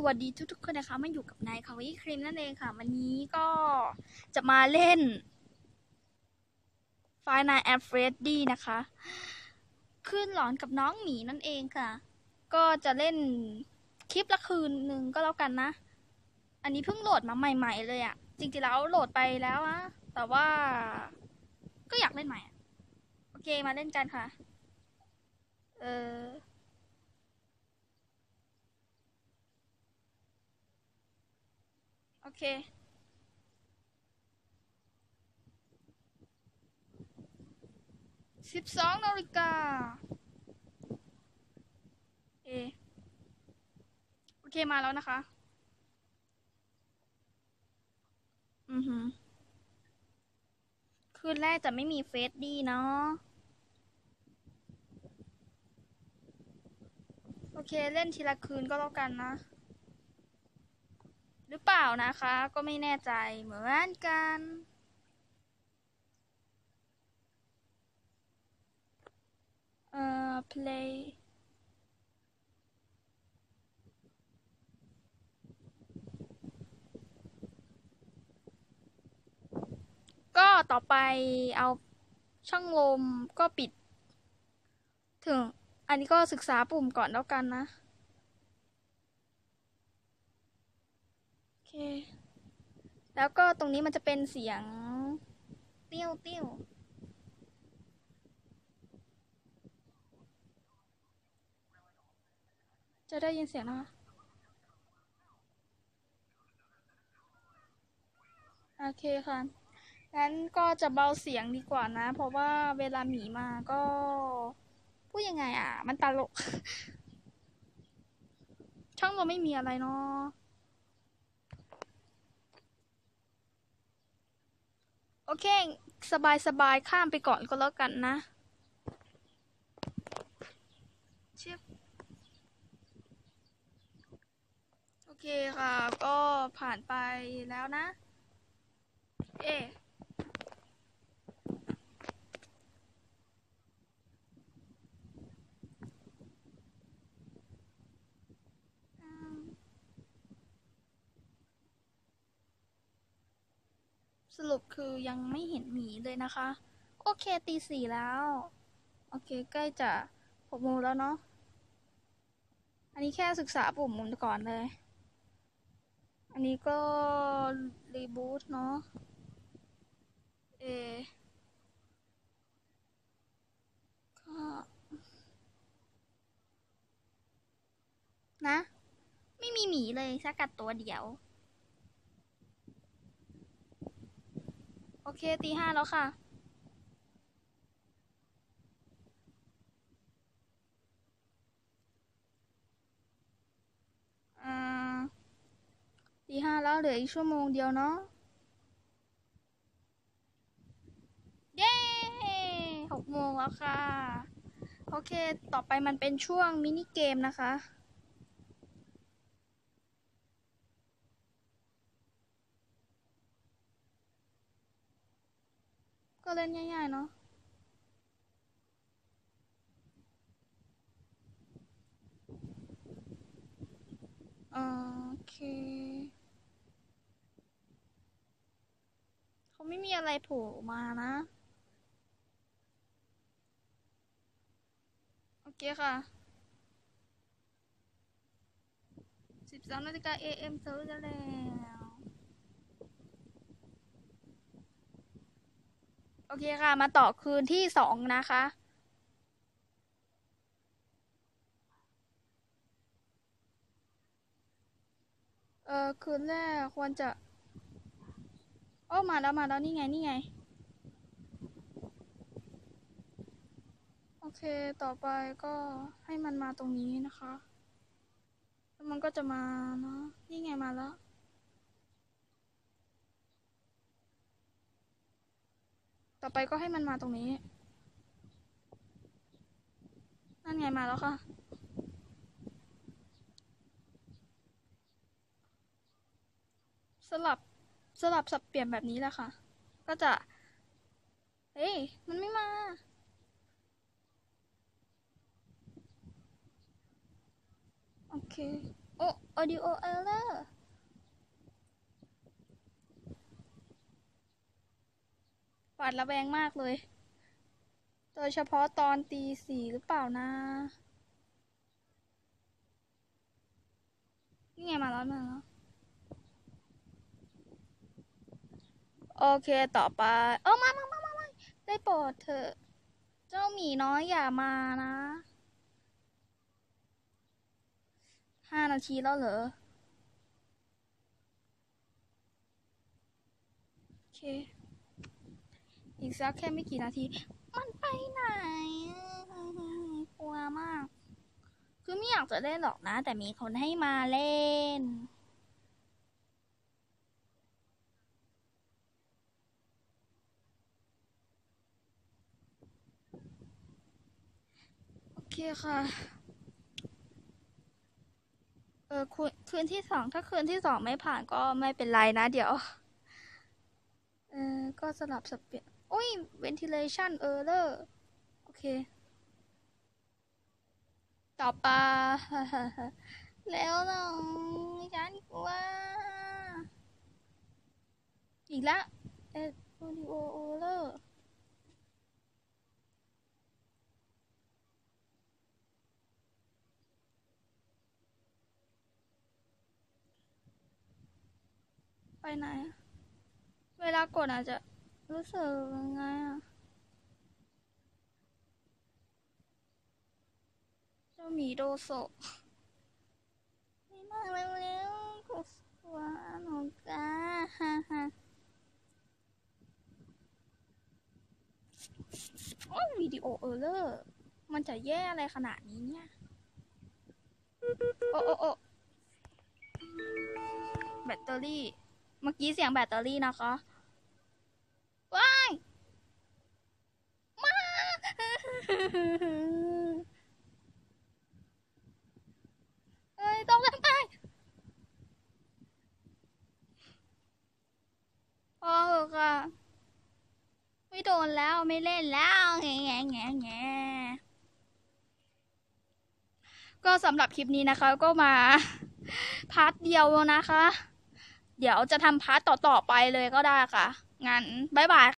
สวัสดีทุกๆคนนะคะมาอยู่กับนายคาวิครีมนั่นเองค่ะ วันนี้ก็จะมาเล่นไฟนายแอฟเฟรดดี้นะคะ ขึ้นหลอนกับน้องหมีนั่นเองค่ะ ก็จะเล่นคลิปละคืนหนึ่งก็แล้วกันนะ อันนี้เพิ่งโหลดมาใหม่ ๆ เลยอะจริงๆแล้วโหลดไปแล้วอะแต่ว่าก็อยากเล่นใหม่อะโอเคมาเล่นกันค่ะ เออ โอ เค สิบสองนาฬิกา เอ โอเคมาแล้วนะคะ อือหือ คืนแรกจะไม่มีเฟสดีเนาะ โอเคเล่นทีละคืนก็แล้วกันนะ ล่านะคะ ก็ไม่แน่ใจเหมือนกัน เอ่อ play ก็ต่อไปเอาช่องลมก็ปิด ถึงอันนี้ก็ศึกษาปุ่มก่อนแล้วกันนะ โอ เค แล้วก็ตรงนี้มันจะเป็นเสียงเตี้ยวเตี้ยวจะได้ยินเสียงนะคะโอเคค่ะ งั้นก็จะเบาเสียงดีกว่านะ เพราะว่าเวลาหมีมาก็ พูดยังไงอะ มันตลก ช่องเราไม่มีอะไรเนาะ โอเค สบายสบายข้ามไปก่อนก็แล้วกันนะเชียบโอเคค่ะ ก็ผ่านไปแล้วนะ เอะ สรุปคือยังไม่เห็นหมีเลยนะคะ โอเคตีสี่แล้ว โอเค ใกล้จะหกโมงแล้วเนาะอันนี้แค่ศึกษาปุ่มมุนก่อนเลย อันนี้ก็ รีบูตเนาะเอก็นะ ไม่มีหมีเลยสักกัดตัวเดียว โอเคตีห้าแล้วค่ะ อ่าตีห้าแล้วเหลืออีกชั่วโมงเดียวเนาะ เย้หกโมงแล้วค่ะ โอเค ต่อไปมันเป็นช่วงมินิเกมนะคะ เล่นง่ายๆเนาะโอเค เขาไม่มีอะไรโผล่มานะ โอเคค่ะสิบสองนาฬิกา AM ซื้อกันแล้ว โอเคค่ะ มาต่อคืนที่สองนะคะ เออคืนแรกควรจะโอ้มาแล้วมาแล้วนี่ไงนี่ไง โอเคต่อไปก็ให้มันมาตรงนี้นะคะ แล้วมันก็จะมาเนาะนี่ไงมาแล้ว อไปก็ให้มันมาตรงนี้ นั่นไงมาแล้วค่ะ สลับสลับสับเปลี่ยนแบบนี้แหละค่ะ ก็จะเอ้ย มันไม่มาโอเค โอ้ audio error หวาดระแวงมากเลย โดยเฉพาะตอนตีสี่หรือเปล่านะ นี่ไงมาแล้วมาแล้ว โอเคต่อไป เออมามามามามาได้โปรดเถอะ เจ้าหมีน้อยอย่ามานะห้านาทีแล้วเหรอ โอเค อีกสักแค่ไม่กี่นาที มันไปไหน กลัวมาก คือไม่อยากจะเล่นหรอกนะ แต่มีคนให้มาเล่น โอเคค่ะ เออคืนคืนที่สอง ถ้าคืนที่สองไม่ผ่านก็ไม่เป็นไรนะเดี๋ยว เออก็สลับสับเปลี่ยน อุ้ย ventilation error โอเค ต่อไปแล้วน้องฉันกลัว อีกแล้วเอ็ด audio error ไปไหน เวลากดอาจจะ รู้สึกยังไงอะเจ้าหมีโดโซไม่มาเร็วๆกดสวาหนูกาฮ่าฮ่าโอ้วิดีโอเออเลอร์ มันจะแย่อะไรขนาดนี้เนี่ย โอ้โอ้โอ้แบตเตอรี่ เมื่อกี้เสียงแบตเตอรี่นะคะ ว้ายมา เอ้ยต้องทำไปพอเถอะค่ะไม่โดนแล้วไม่เล่นแล้วแง่แง่แง่แง่ก็สำหรับคลิปนี้นะคะ ก็มาพาร์ทเดียวนะคะ เดี๋ยวจะทำพาร์ทต่อๆไปเลยก็ได้ค่ะ งั้น บ๊ายบาย